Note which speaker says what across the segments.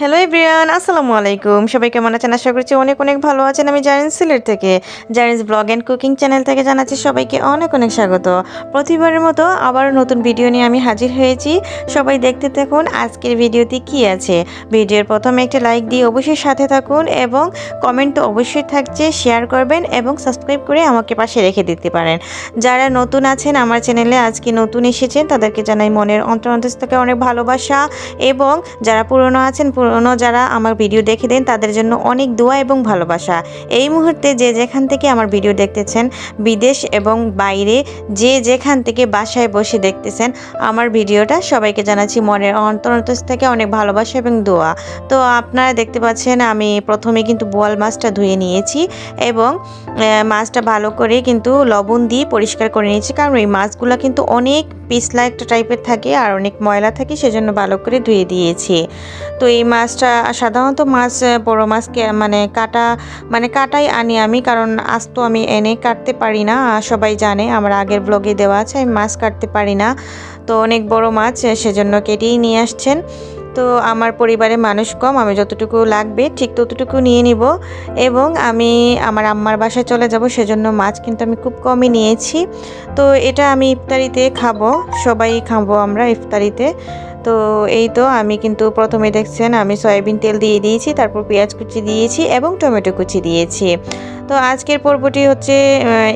Speaker 1: Hello everyone আসসালামু আলাইকুম সবাই কেমন আছেন? আশা করছি অনেক অনেক ভালো আছেন। আমি জারিন সিলেট থেকে Zarin's blog and cooking channel থেকে জানাচ্ছি সবাইকে অনেক অনেক স্বাগত। প্রতিবারের মতো আবার নতুন ভিডিও নিয়ে আমি হাজির হয়েছি। সবাই দেখতে থাকুন আজকের ভিডিওতে কি আছে। ভিডিওর প্রথমে একটা লাইক দিয়ে অবশ্যই সাথে থাকুন এবং কমেন্ট তো অবশ্যই থাকছে শেয়ার করবেন এবং সাবস্ক্রাইব করে আমাকে পাশে রেখে দিতে পারেন। যারা নতুন আছেন, আমার চ্যানেলে আজকে নতুন এসেছেন, তাদেরকে জানাই মনের অন্তর অন্তর থেকে অনেক ভালোবাসা এবং যারা পুরনো আছেন পুরনো যারা আমার ভিডিও দেখে দেন, তাদের জন্য অনেক দোয়া এবং ভালোবাসা। এই মুহূর্তে যে যেখান থেকে আমার ভিডিও দেখতেছেন, বিদেশ এবং বাইরে যে যেখান থেকে বাসায় বসে দেখতেছেন, আমার ভিডিওটা সবাইকে জানাচ্ছি মনের অন্তর অন্তর থেকে অনেক ভালোবাসা এবং দোয়া। তো আপনারা দেখতে পাচ্ছেন, আমি প্রথমে কিন্তু বোয়াল মাছটা ধুয়ে নিয়েছি এবং মাছটা ভালো করে কিন্তু লবণ দিয়ে পরিষ্কার করে নিয়েছি, কারণ এই মাছগুলো কিন্তু অনেক পিছলা একটা টাইপের থাকে আর অনেক ময়লা থাকে, সেজন্য ভালো করে ধুয়ে দিয়েছি। তো এই মাছটা, সাধারণত মাছ বড় মাছকে মানে কাটা মানে কাটাই আনি আমি, কারণ আজ তো আমি এনে কাটতে পারি না সবাই জানে আমার আগের ব্লগে দেওয়া আছে, আমি মাছ কাটতে পারি না। তো অনেক বড় মাছ সেজন্য কেটেই নিয়ে আসছেন। তো আমার পরিবারে মানুষ কম, আমি যতটুকু লাগবে ঠিক ততটুকু নিয়ে নিব এবং আমি আমার আম্মার বাসায় চলে যাব, সেজন্য মাছ কিন্তু আমি খুব কমই নিয়েছি। তো এটা আমি ইফতারিতে খাব, সবাই খাব আমরা ইফতারিতে। তো এই তো আমি কিন্তু প্রথমে দেখছেন আমি সয়াবিন তেল দিয়ে দিয়েছি, তারপর পেঁয়াজ কুচি দিয়েছি এবং টমেটো কুচি দিয়েছি। তো আজকের পর্বটি হচ্ছে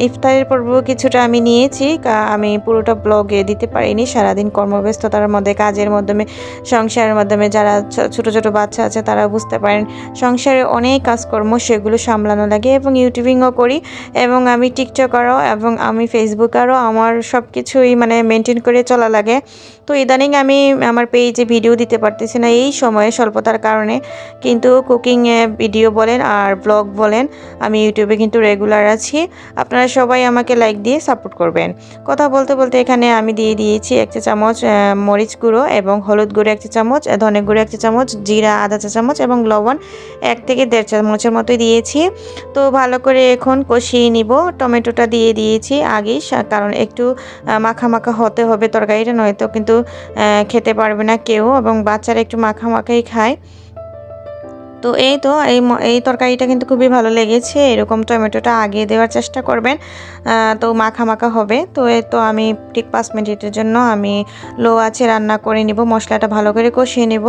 Speaker 1: ইফতারের পর্ব কিছুটা আমি নিয়েছি আমি পুরোটা ব্লগে দিতে পারিনি, সারাদিন কর্মব্যস্ততার মধ্যে, কাজের মাধ্যমে, সংসারের মাধ্যমে যারা ছোট ছোট বাচ্চা আছে তারা বুঝতে পারেন, সংসারে অনেক কাজকর্ম সেগুলো সামলানো লাগে এবং ইউটিউবিংও করি এবং আমি টিকটকারও এবং আমি ফেসবুকারও আমার সব কিছুই মানে মেনটেন করে চলা লাগে। তো ইদানিং আমি আমার পেজে ভিডিও দিতে পারতেছি না এই সময়ে স্বল্পতার কারণে। কিন্তু কুকিং ভিডিও বলেন আর ব্লগ বলেন, আমি ইউটিউবে কিন্তু রেগুলার আছি। আপনারা সবাই আমাকে লাইক দিয়ে সাপোর্ট করবেন। কথা বলতে বলতে এখানে আমি দিয়ে দিয়েছি এক চা চামচ মরিচ গুঁড়ো এবং হলুদ গুঁড়ো এক চা চামচ ধনে গুঁড়ো এক চা চামচ, জিরা আধা চা চামচ এবং লবণ এক থেকে দেড় চামচের মতোই দিয়েছি। তো ভালো করে এখন কষিয়ে নিব। টমেটোটা দিয়ে দিয়েছি আগেই কারণ একটু মাখা মাখা হতে হবে তরকারিটা, নয়তো কিন্তু খেতে পারবে না কেউ এবং বাচ্চারা একটু মাখা মাখাই খায়। তো এই তো, এই এই তরকারিটা কিন্তু খুবই ভালো লেগেছে। এরকম টমেটোটা আগে দেওয়ার চেষ্টা করবেন। তো মাখা মাখা হবে। তো এই তো আমি ঠিক পাঁচ মিনিটের জন্য আমি লো আছে রান্না করে নিব, মশলাটা ভালো করে কষিয়ে নিব।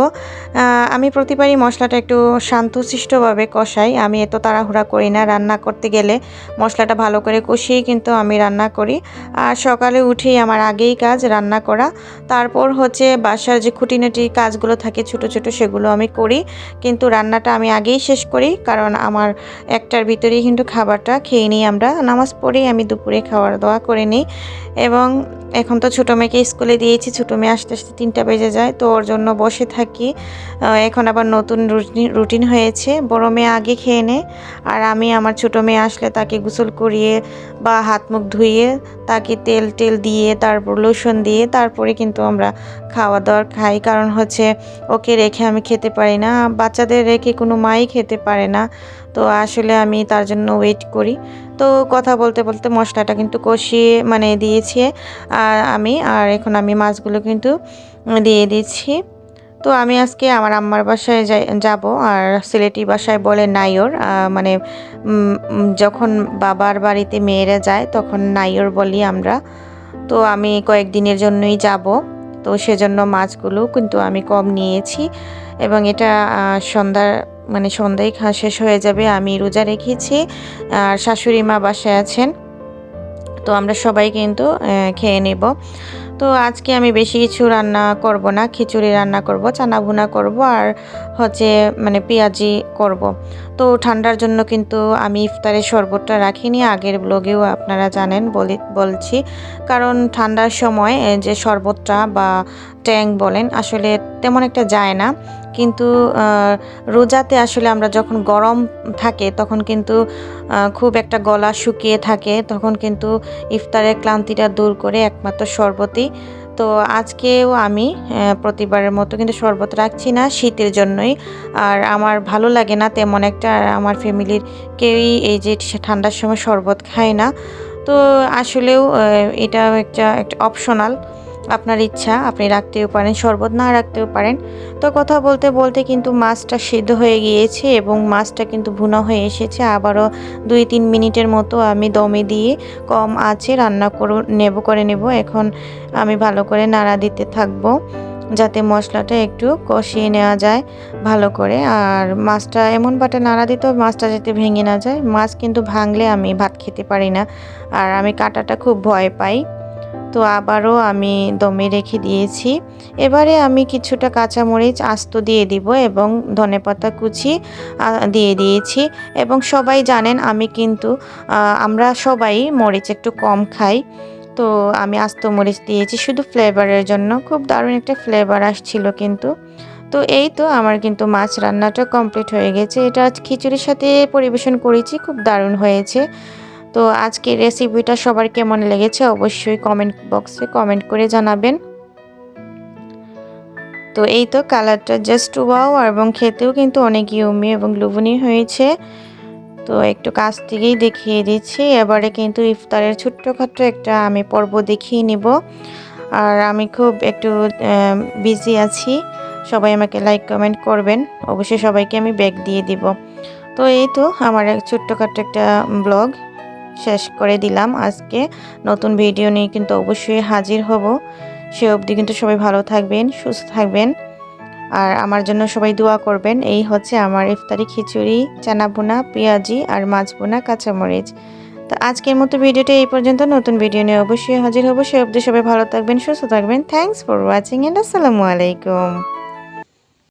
Speaker 1: আমি প্রতিবারই মশলাটা একটু শান্তশিষ্টভাবে কষাই। আমি এত তাড়াহুড়া করি না রান্না করতে গেলে। মশলাটা ভালো করে কষিয়েই কিন্তু আমি রান্না করি। আর সকালে উঠেই আমার আগেই কাজ রান্না করা। তারপর হচ্ছে বাসার যে খুঁটিনাটি কাজগুলো থাকে ছোট ছোট সেগুলো আমি করি। কিন্তু রান্নাটা আমি আগেই শেষ করি, কারণ আমার একটার ভিতরেই কিন্তু খাবারটা খেয়ে নিই আমরা। নামাজ পড়েই আমি দুপুরে খাওয়ার দাওয়া করে নিই এবং এখন তো ছোটো মেয়েকে স্কুলে দিয়েছি, ছোটো মেয়ে আসতে আসতে তিনটা বেজে যায়, তো ওর জন্য বসে থাকি। এখন আবার নতুন রুটিন হয়েছে, বড় মেয়ে আগে খেয়ে নেয় আর আমি আমার ছোটো মেয়ে আসলে তাকে গোসল করিয়ে বা হাত মুখ ধুইয়ে তাকে তেল টেল দিয়ে, তারপর লোশন দিয়ে, তারপরে কিন্তু আমরা খাওয়া দাওয়ার খাই। কারণ হচ্ছে ওকে রেখে আমি খেতে পারি না, বাচ্চাদের রেখে কোনো মাই খেতে পারে না। তো আসলে আমি তার জন্য ওয়েট করি। তো কথা বলতে বলতে মশলাটা কিন্তু কষিয়ে মানে দিয়েছি আর আমি, আর এখন আমি মাছগুলো কিন্তু দিয়ে দিচ্ছি। তো আমি আজকে আমার আম্মার বাসায় যাব আর সিলেটি বাসায় বলে নাইয়র মানে যখন বাবার বাড়িতে মেয়েরা যায় তখন নাইয়র বলি আমরা। তো আমি কয়েকদিনের জন্যই যাব। তো সেজন্য মাছগুলো কিন্তু আমি কম নিয়েছি এবং এটা সন্ধ্যার মানে সন্ধ্যায় খা শেষ হয়ে যাবে, আমি রোজা রেখেছি, আর শাশুড়ি মা বাসায় আছেন। তো আমরা সবাই কিন্তু খেয়ে নেব। তো আজকে আমি বেশি কিছু রান্না করব না, খিচুড়ি রান্না করব চানা ভুনা করব, আর হচ্ছে মানে পেঁয়াজি করব। তো ঠান্ডার জন্য কিন্তু আমি ইফতারের শরবতটা রাখিনি, আগের ব্লগেও আপনারা জানেন বলি, বলছি। কারণ ঠান্ডার সময় যে শরবতটা বা ট্যাং বলেন, আসলে তেমন একটা যায় না। কিন্তু রোজাতে আসলে আমরা যখন গরম থাকে, তখন কিন্তু খুব একটা গলা শুকিয়ে থাকে। তখন কিন্তু ইফতারের ক্লান্তিটা দূর করে একমাত্র শরবতই। তো আজকেও আমি প্রতিবারের মতো কিন্তু শরবত রাখছি না, শীতের জন্যই। আর আমার ভালো লাগে না তেমন একটা আমার ফ্যামিলির কেউই এই যে ঠান্ডার সময় শরবত খায় না। তো আসলেও এটা একটা একটা অপশনাল আপনার ইচ্ছা, আপনি রাখতেও পারেন, শরবত না রাখতেও পারেন। তো কথা বলতে বলতে কিন্তু মাছটা সিদ্ধ হয়ে গিয়েছে এবং মাছটা কিন্তু ভুনা হয়ে এসেছে। আবারও দুই তিন মিনিটের মতো আমি দমে দিয়ে কম আছে রান্না করে, নেব করে নেব। এখন আমি ভালো করে নাড়া দিতে থাকব যাতে মশলাটা একটু কষিয়ে নেওয়া যায় ভালো করে। আর মাছটা এমন বাটে নাড়া দিতে মাছটা যাতে ভেঙে না যায়। মাছ কিন্তু ভাঙলে আমি ভাত খেতে পারি না। আর আমি কাটাটা খুব ভয় পাই। তো আবারও আমি দমে রেখে দিয়েছি। এবারে আমি কিছুটা কাঁচামরিচ আস্ত দিয়ে দিব এবং ধনেপাতা কুচি দিয়ে দিয়েছি। এবং সবাই জানেন আমি কিন্তু আমরা সবাই মরিচ একটু কম খাই। তো আমি আস্ত মরিচ দিয়েছি শুধু ফ্লেভারের জন্য। খুব দারুণ একটা ফ্লেভার আসছিল কিন্তু। তো এই তো আমার কিন্তু মাছ রান্নাটা কমপ্লিট হয়ে গেছে। এটা আজ খিচুড়ির সাথে পরিবেশন করেছি, খুব দারুণ হয়েছে। তো আজকের রেসিপিটা সবার কেমন লেগেছে অবশ্যই কমেন্ট বক্সে কমেন্ট করে জানাবেন। তো এই তো কালারটা জাস্ট ওয়াও এবং খেতেও কিন্তু অনেক ইউমি এবং লুবনি হয়েছে। তো একটু কাছ থেকেই দেখিয়ে দিচ্ছি, এবারে কিন্তু ইফতারের ছোট্টখাট্ট একটা আমি পর্ব দেখিয়ে নিব। আর আমি খুব একটু বিজি আছি, সবাই আমাকে লাইক কমেন্ট করবেন, অবশ্যই সবাইকে আমি ব্যাগ দিয়ে দিব। তো এই তো আমার এক ছোট্টখাট্ট একটা ব্লগ শেষ করে দিলাম আজকে। নতুন ভিডিও নিয়ে কিন্তু অবশ্যই হাজির হব। সে অবধি কিন্তু সবাই ভালো থাকবেন, সুস্থ থাকবেন। আর আমার জন্য সবাই দোয়া করবেন। এই হচ্ছে আমার ইফতারি খিচুড়ি, চানা বোনা পেঁয়াজি আর মাছ বোনা কাঁচামরিচ। তো আজকের মতো ভিডিওটা এই পর্যন্ত। নতুন ভিডিও নিয়ে অবশ্যই হাজির হব। সে অবধি সবাই ভালো থাকবেন, সুস্থ থাকবেন। থ্যাংকস ফর ওয়াচিং এন্ড আসসালামু আলাইকুম।